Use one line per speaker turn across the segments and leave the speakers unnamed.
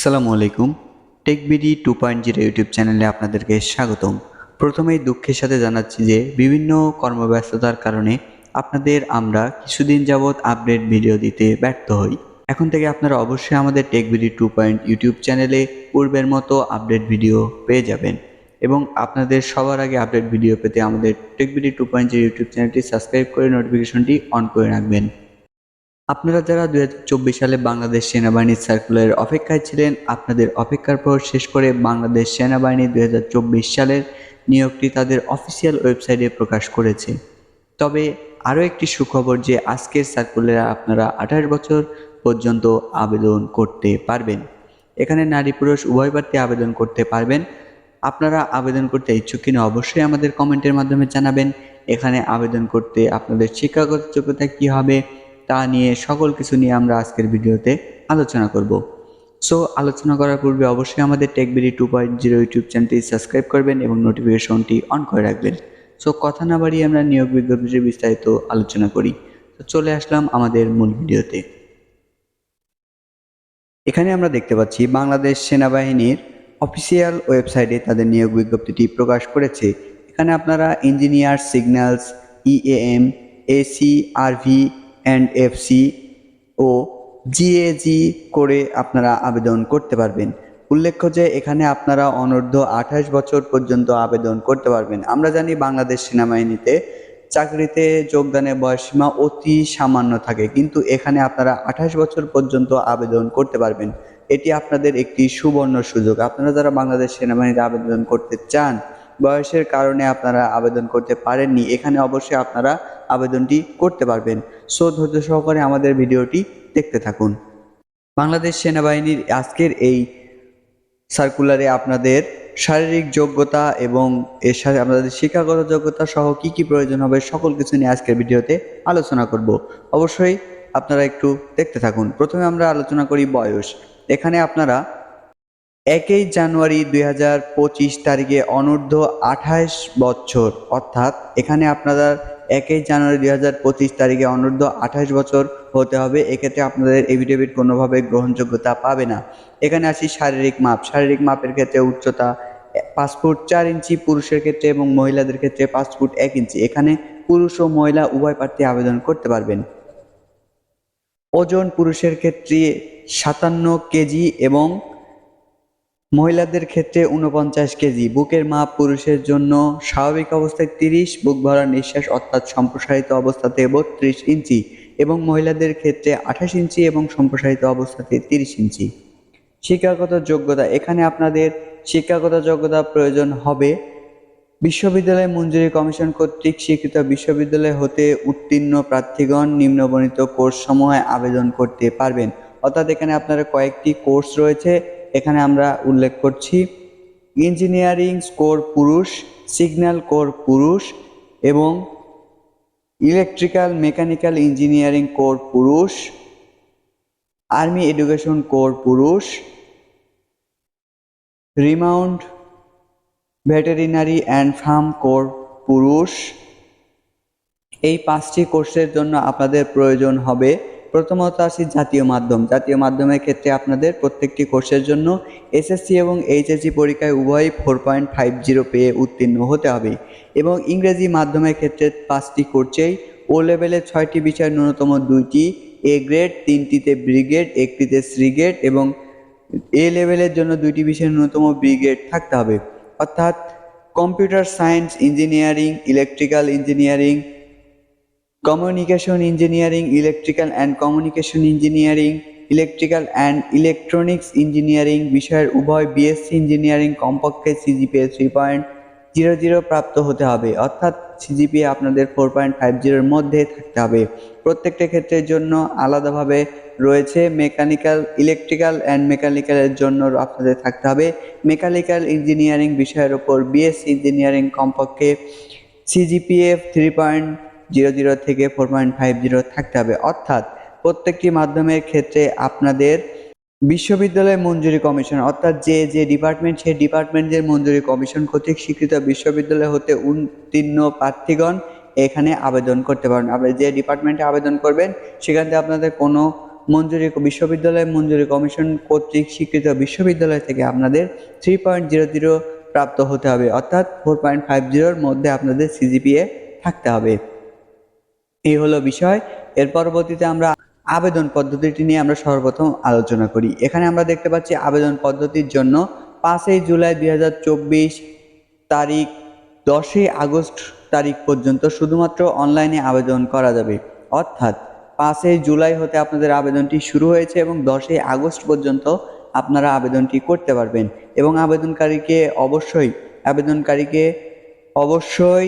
আসসালামু আলাইকুম tech BD two point zero YouTube চ্যানেলে আপনাদেরকে স্বাগতম প্রথমেই দুঃখের সাথে জানাচ্ছি যে বিভিন্ন কর্মব্যস্ততার কারণে আপনাদের আমরা কিছুদিন যাবৎ আপডেট ভিডিও দিতে ব্যর্থ হই এখন থেকে আপনারা অবশ্যই আমাদের টেকবিডি টু পয়েন্ট ইউটিউব চ্যানেলে পূর্বের মতো আপডেট ভিডিও পেয়ে যাবেন এবং আপনাদের সবার আগে আপডেট ভিডিও পেতে আমাদের tech BD two point zero YouTube চ্যানেলটি সাবস্ক্রাইব করে নোটিফিকেশনটি অন করে রাখবেন আপনারা যারা দু সালে বাংলাদেশ সেনাবাহিনী সার্কুলারের অপেক্ষায় ছিলেন আপনাদের অপেক্ষার পর শেষ করে বাংলাদেশ সেনাবাহিনী দু সালের নিয়োগটি তাদের অফিসিয়াল ওয়েবসাইটে প্রকাশ করেছে তবে আরও একটি সুখবর যে আজকের সার্কুলারে আপনারা আঠাশ বছর পর্যন্ত আবেদন করতে পারবেন এখানে নারী পুরুষ উভয় প্রার্থী আবেদন করতে পারবেন আপনারা আবেদন করতে ইচ্ছুক কিনা অবশ্যই আমাদের কমেন্টের মাধ্যমে জানাবেন এখানে আবেদন করতে আপনাদের শিক্ষাগত যোগ্যতা কী হবে তা নিয়ে সকল কিছু নিয়ে আমরা আজকের ভিডিওতে আলোচনা করব সো আলোচনা করার পূর্বে অবশ্যই আমাদের tech BD two point zero YouTube চ্যানেলটি সাবস্ক্রাইব করবেন এবং নোটিফিকেশনটি অন করে রাখবেন সো কথা না বাড়িয়ে আমরা নিয়োগ বিজ্ঞপ্তির বিস্তারিত আলোচনা করি তো চলে আসলাম আমাদের মূল ভিডিওতে এখানে আমরা দেখতে পাচ্ছি বাংলাদেশ সেনাবাহিনীর অফিসিয়াল ওয়েবসাইটে তাদের নিয়োগ বিজ্ঞপ্তিটি প্রকাশ করেছে এখানে আপনারা engineer signals EAM AC RV and F C ও জিএজি করে আপনারা আবেদন করতে পারবেন উল্লেখ্য যে এখানে আপনারা অনূর্ধ্ব আঠাশ বছর পর্যন্ত আবেদন করতে পারবেন আমরা জানি বাংলাদেশ সেনাবাহিনীতে চাকরিতে যোগদানের বয়সসীমা অতি সামান্য থাকে কিন্তু এখানে আপনারা আঠাশ বছর পর্যন্ত আবেদন করতে পারবেন এটি আপনাদের একটি সুবর্ণ সুযোগ আপনারা যারা বাংলাদেশ সেনাবাহিনীতে আবেদন করতে চান বয়সের কারণে আপনারা আবেদন করতে পারেননি এখানে অবশ্যই আপনারা আবেদনটি করতে পারবেন সো ধৈর্য সহকারে আমাদের ভিডিওটি দেখতে থাকুন বাংলাদেশ সেনাবাহিনীর আজকের এই সার্কুলারে আপনাদের শারীরিক যোগ্যতা এবং এর সাথে আপনাদের শিক্ষাগত যোগ্যতা সহ কী কী প্রয়োজন হবে সকল কিছু নিয়ে আজকের ভিডিওতে আলোচনা করব অবশ্যই আপনারা একটু দেখতে থাকুন প্রথমে আমরা আলোচনা করি বয়স এখানে আপনারা একই জানুয়ারি দুই হাজার পঁচিশ তারিখে অনূর্ধ্ব আঠাশ বছর অর্থাৎ এখানে আপনারা একই জানুয়ারি দুই হাজার পঁচিশ তারিখে অনূর্ধ্ব আঠাশ বছর হতে হবে এক্ষেত্রে আপনাদের এভিডেভিট কোনোভাবে গ্রহণযোগ্যতা পাবে না এখানে আসি শারীরিক মাপ শারীরিক মাপের ক্ষেত্রে উচ্চতা পাঁচ ফুট চার ইঞ্চি পুরুষের ক্ষেত্রে এবং মহিলাদের ক্ষেত্রে পাঁচ ফুট এক ইঞ্চি এখানে পুরুষ ও মহিলা উভয় প্রার্থী আবেদন করতে পারবেন ওজন পুরুষের ক্ষেত্রে সাতান্ন কেজি এবং মহিলাদের ক্ষেত্রে উনপঞ্চাশ কেজি বুকের মাপ পুরুষের জন্য স্বাভাবিক অবস্থায় তিরিশ বুক ভরা নিঃশ্বাস অর্থাৎ সম্প্রসারিত অবস্থাতে বত্রিশ ইঞ্চি এবং মহিলাদের ক্ষেত্রে আঠাশ ইঞ্চি এবং সম্প্রসারিত অবস্থাতে তিরিশ ইঞ্চি শিক্ষাগত যোগ্যতা এখানে আপনাদের শিক্ষাগত যোগ্যতা প্রয়োজন হবে বিশ্ববিদ্যালয় মঞ্জুরি কমিশন কর্তৃক স্বীকৃত বিশ্ববিদ্যালয় হতে উত্তীর্ণ প্রার্থীগণ নিম্নবণিত কোর্স সমূহে আবেদন করতে পারবেন অর্থাৎ এখানে আপনারা কয়েকটি কোর্স রয়েছে এখানে আমরা উল্লেখ করছি ইঞ্জিনিয়ারিং কোর পুরুষ সিগন্যাল কোর পুরুষ এবং ইলেকট্রিক্যাল মেকানিক্যাল ইঞ্জিনিয়ারিং কোর পুরুষ আর্মি এডুকেশন কোর পুরুষ remount veterinary and farm core পুরুষ এই পাঁচটি কোর্সের জন্য আপনাদের প্রয়োজন হবে প্রথমত আসি জাতীয় মাধ্যম জাতীয় মাধ্যমের ক্ষেত্রে আপনাদের প্রত্যেকটি কোর্সের জন্য এসএসসি এবং এইচএসসি পরীক্ষায় উভয়ই ফোর পয়েন্ট ফাইভ জিরো পেয়ে উত্তীর্ণ হতে হবে এবং ইংরেজি মাধ্যমের ক্ষেত্রে পাঁচটি কোর্সেই ও লেভেলে ছয়টি বিষয় ন্যূনতম দুইটি এ গ্রেড তিনটিতে ব্রিগেড একটিতে শ্রীগ্রেড এবং এ লেভেলের জন্য দুইটি বিষয় ন্যূনতম ব্রিগেড থাকতে হবে অর্থাৎ computer science engineering electrical engineering communication engineering electrical and communication engineering electrical and electronics engineering বিষয়ের উভয় বিএসসি ইঞ্জিনিয়ারিং কমপক্ষে CGPA three point zero zero প্রাপ্ত হতে হবে অর্থাৎ সিজিপিএ আপনাদের ফোর পয়েন্ট ফাইভ জিরোর মধ্যে থাকতে হবে প্রত্যেকটা ক্ষেত্রের জন্য আলাদাভাবে রয়েছে মেকানিক্যাল ইলেকট্রিক্যাল অ্যান্ড মেকানিক্যালের জন্য আপনাদের থাকতে হবে মেকানিক্যাল ইঞ্জিনিয়ারিং বিষয়ের ওপর বিএসসি ইঞ্জিনিয়ারিং কমপক্ষে CGPA three point zero zero থেকে ফোর পয়েন্ট ফাইভ জিরো থাকতে হবে অর্থাৎ প্রত্যেকটি মাধ্যমের ক্ষেত্রে আপনাদের বিশ্ববিদ্যালয় মঞ্জুরি কমিশন অর্থাৎ যে যে ডিপার্টমেন্ট সেই ডিপার্টমেন্টের মঞ্জুরি কমিশন কর্তৃক স্বীকৃত বিশ্ববিদ্যালয় হতে উত্তীর্ণ প্রার্থীগণ এখানে আবেদন করতে পারেন আপনি যে ডিপার্টমেন্টে আবেদন করবেন সেখান থেকে আপনাদের কোনো মঞ্জুরি বিশ্ববিদ্যালয় মঞ্জুরি কমিশন কর্তৃক স্বীকৃত বিশ্ববিদ্যালয় থেকে আপনাদের থ্রি পয়েন্ট জিরো জিরো প্রাপ্ত হতে হবে অর্থাৎ ফোর পয়েন্ট ফাইভ জিরোর মধ্যে আপনাদের সিজিপিএ থাকতে হবে এই হলো বিষয় এর পরবর্তীতে আমরা আবেদন পদ্ধতিটি নিয়ে আমরা সর্বপ্রথম আলোচনা করি এখানে আমরা দেখতে পাচ্ছি আবেদন পদ্ধতির জন্য পাঁচই জুলাই দুই তারিখ দশই আগস্ট তারিখ পর্যন্ত শুধুমাত্র অনলাইনে আবেদন করা যাবে অর্থাৎ পাঁচই জুলাই হতে আপনাদের আবেদনটি শুরু হয়েছে এবং দশই আগস্ট পর্যন্ত আপনারা আবেদনটি করতে পারবেন এবং আবেদনকারীকে অবশ্যই আবেদনকারীকে অবশ্যই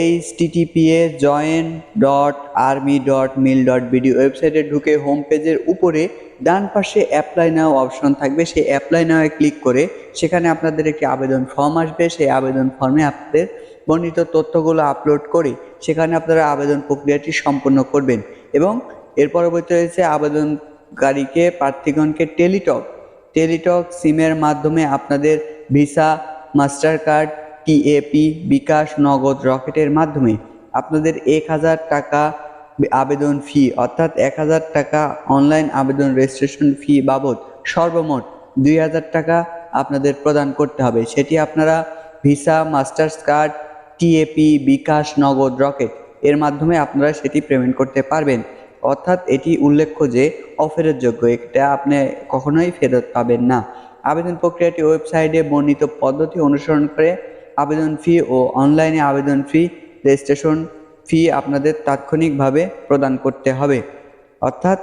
https join dot army dot mil dot বিডিও ওয়েবসাইটে ঢুকে হোম পেজের উপরে ডান পাশে অ্যাপ্লাই নাও অপশন থাকবে সেই অ্যাপ্লাই নাওয়ে ক্লিক করে সেখানে আপনাদের একটি আবেদন ফর্ম আসবে সেই আবেদন ফর্মে আপনাদের বর্ণিত তথ্যগুলো আপলোড করে সেখানে আপনারা আবেদন প্রক্রিয়াটি সম্পন্ন করবেন এবং এর পরবর্তী রয়েছে আবেদনকারীকে প্রার্থীগণকে টেলিটক টেলিটক সিমের মাধ্যমে আপনাদের Visa Mastercard TAP bKash Nagad রকেটের মাধ্যমে আপনাদের এক হাজার টাকা আবেদন ফি অর্থাৎ এক হাজার টাকা অনলাইন আবেদন রেজিস্ট্রেশন ফি বাবদ সর্বমোট দুই হাজার টাকা আপনাদের প্রদান করতে হবে সেটি আপনারা Visa masters card TAP bKash Nagad Rocket এর মাধ্যমে আপনারা সেটি পেমেন্ট করতে পারবেন অর্থাৎ এটি উল্লেখ্য যে অফেরের যোগ্য এটা আপনি কখনোই ফেরত পাবেন না আবেদন প্রক্রিয়াটি ওয়েবসাইটে বর্ণিত পদ্ধতি অনুসরণ করে আবেদন ফি ও অনলাইনে আবেদন ফি রেজিস্ট্রেশন ফি আপনাদের তাৎক্ষণিকভাবে প্রদান করতে হবে অর্থাৎ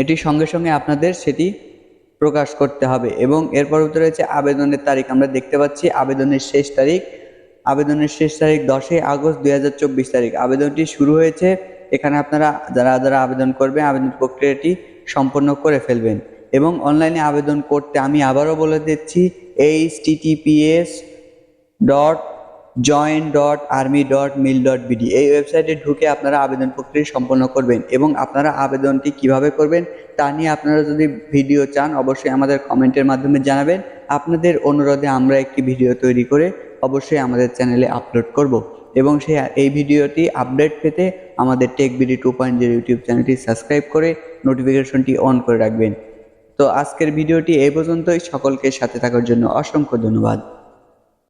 এটি সঙ্গে সঙ্গে আপনাদের সেটি প্রকাশ করতে হবে এবং এরপর পরবর্তী রয়েছে আবেদনের তারিখ আমরা দেখতে পাচ্ছি আবেদনের শেষ তারিখ আবেদনের শেষ তারিখ দশই আগস্ট দুই তারিখ আবেদনটি শুরু হয়েছে এখানে আপনারা যারা যারা আবেদন করবে আবেদন প্রক্রিয়াটি সম্পন্ন করে ফেলবেন এবং অনলাইনে আবেদন করতে আমি আবারও বলে দিচ্ছি https dot join dot army dot mil dot BD এই ওয়েবসাইটে ঢুকে আপনারা আবেদন প্রক্রিয়া সম্পন্ন করবেন এবং আপনারা আবেদনটি কিভাবে করবেন তা নিয়ে আপনারা যদি ভিডিও চান অবশ্যই আমাদের কমেন্টের মাধ্যমে জানাবেন আপনাদের অনুরোধে আমরা একটি ভিডিও তৈরি করে অবশ্যই আমাদের চ্যানেলে আপলোড করব এবং সে এই ভিডিওটি আপডেট পেতে আমাদের tech BD two point zero YouTube চ্যানেলটি সাবস্ক্রাইব করে নোটিফিকেশনটি অন করে রাখবেন তো আজকের ভিডিওটি এই পর্যন্তই সকলকে সাথে থাকার জন্য অসংখ্য ধন্যবাদ